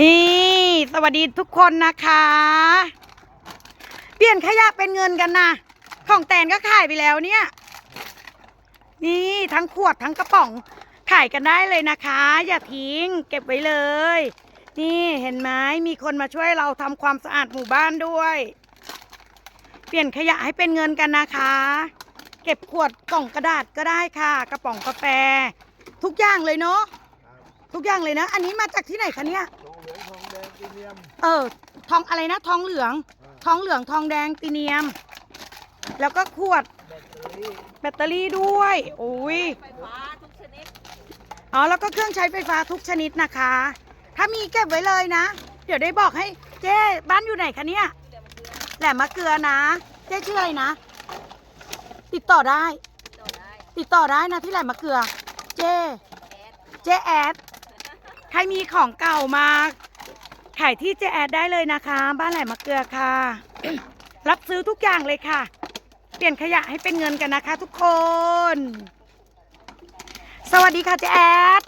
นี่ สวัสดีทุกคนนะคะ เปลี่ยนขยะเป็นเงินกันนะของแตนก็ขายไปแล้วเนี่ย นี่ทั้งขวดทั้งกระป๋องขายกันได้เลยนะคะ อย่าทิ้ง เก็บไว้เลย นี่เห็นไหมมีคนมาช่วยเราทำความสะอาดหมู่บ้านด้วย เปลี่ยนขยะให้เป็นเงินกันนะคะ เก็บขวดกล่องกระดาษก็ได้ค่ะ กระป๋องกาแฟ ทุกอย่างเลยเนาะ ทุกอย่างเลยนะ อันนี้มาจากที่ไหนคะเนี่ย ทองเหลืองทองแดงกีเนียมเออ ทองอะไรนะ ทองเหลือง ทองเหลืองทองแดงตีเนียม แล้วก็ขวดแบตเตอรี่แบตเตอรี่ด้วยโอ้ย ไฟฟ้าทุกชนิด อ๋อแล้วก็เครื่องใช้ไฟฟ้าทุกชนิดนะคะ ถ้ามีเก็บไว้เลยนะ เดี๋ยวได้บอกให้เจ๊บ้านอยู่ไหนคะเนี่ยแหลมมะเกลือนะ เจ๊ชื่ออะไรนะ ติดต่อได้ต่อได้ติดต่อได้นะที่แหลมมะเกลือ เจ๊แอดเจ๊แอดใค รมีของเก่ามาขายที่เจแอดได้เลยนะคะ บ้านแหลมมะเกลือค่ะ รับซื้อทุกอย่างเลยค่ะ เปลี่ยนขยะให้เป็นเงินกันนะคะ ทุกคน สวัสดีค่ะเจแอด